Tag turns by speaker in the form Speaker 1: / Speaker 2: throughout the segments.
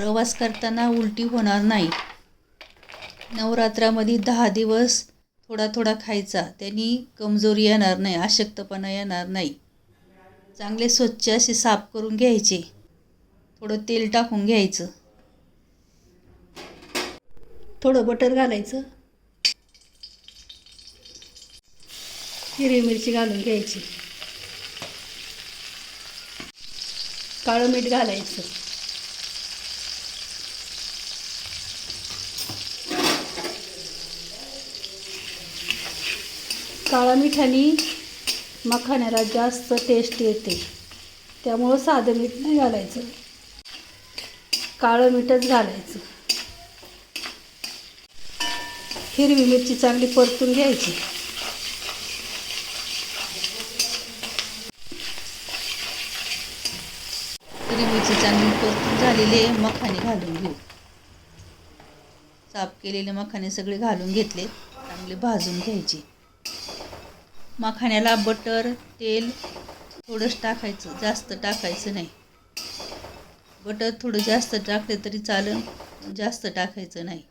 Speaker 1: प्रवास करताना उलटी होणार नाही. नवरात्रामध्ये दहा दिवस थोडा थोडा खायचा. त्यांनी कमजोरी येणार नाही अशक्तपणा येणार नाही. चांगले स्वच्छ असे साफ करून घ्यायचे. थोडं तेल टाकून घ्यायचं. थोडं बटर घालायचं. हिरवी मिरची घालून घ्यायची. काळं मीठ घालायचं. काळा मिठाने मखाण्याला जास्त टेस्ट येते. त्यामुळं साधं मीठ नाही घालायचं. काळं मीठच घालायचं. हिरवी मिरची चांगली परतून घ्यायची. हिरवी मिरची चांगली परतून झालेली आहे मखाने घालून घेऊ. साफ केलेले मखाने सगळे घालून घेतले चांगले भाजून घ्यायचे. मखाण्याला बटर तेल थोडंच टाकायचं. जास्त टाकायचं नाही. बटर थोडं जास्त टाकले तरी चालेल जास्त टाकायचं नाही.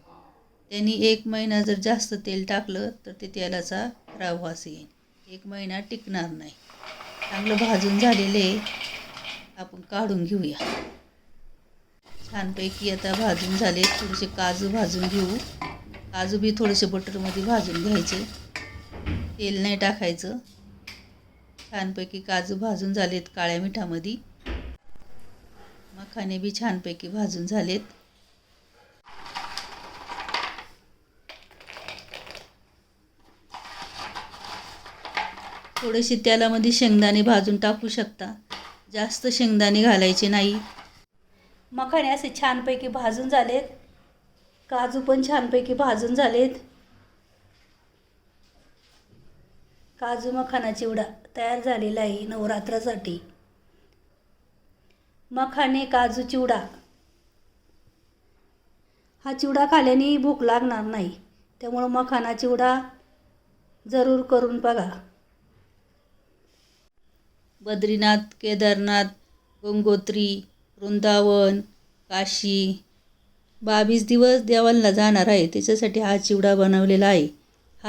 Speaker 1: त्यांनी एक महिना जर जास्त तेल टाकलं तर ते तेलाचा खराब वास येईल. एक महिना टिकणार नाही. चांगलं भाजून झालेले आपण काढून घेऊया. छानपैकी आता भाजून झाले. थोडेसे काजू भाजून घेऊ. काजू बी थोडेसे बटरमध्ये भाजून घ्यायचे. तेल नाही टाकायचं. छानपैकी काजू भाजून झालेत काळ्या मिठामध्ये. मखाने बी छानपैकी भाजून झालेत. थोडेसे तेलामध्ये शेंगदाणे भाजून टाकू शकता. जास्त शेंगदाणे घालायचे नाही. मखाणे असे छानपैकी भाजून झालेत. काजू पण छानपैकी भाजून झालेत. काजू मखाना चिवडा तयार झालेला आहे नवरात्रासाठी. मखाने काजू चिवडा. हा चिवडा खाल्याने भूक लागणार नाही. त्यामुळं मखाना चिवडा जरूर करून बघा. बद्रीनाथ केदारनाथ गंगोत्री वृंदावन काशी. बावीस दिवस देवाला जाणार आहे. त्याच्यासाठी हा चिवडा बनवलेला आहे.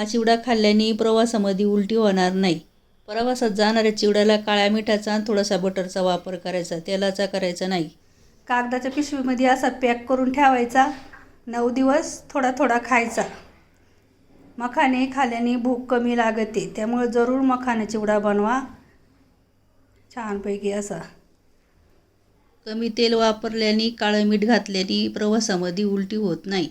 Speaker 1: हा चिवडा खाल्ल्याने प्रवासामध्ये उलटी होणार नाही. प्रवासात जाणाऱ्या चिवड्याला काळ्या मिठाचा आणि थोडासा बटरचा वापर करायचा तेलाचा करायचा नाही. कागदाच्या पिशवीमध्ये असा पॅक करून ठेवायचा. नऊ दिवस थोडा थोडा खायचा. मखाने खाल्याने भूक कमी लागते त्यामुळे जरूर मखाने चिवडा बनवा. छानपैकी असा. कमी तेल वापरल्याने काळं मीठ घातल्याने प्रवासामध्ये उलटी होत नाही.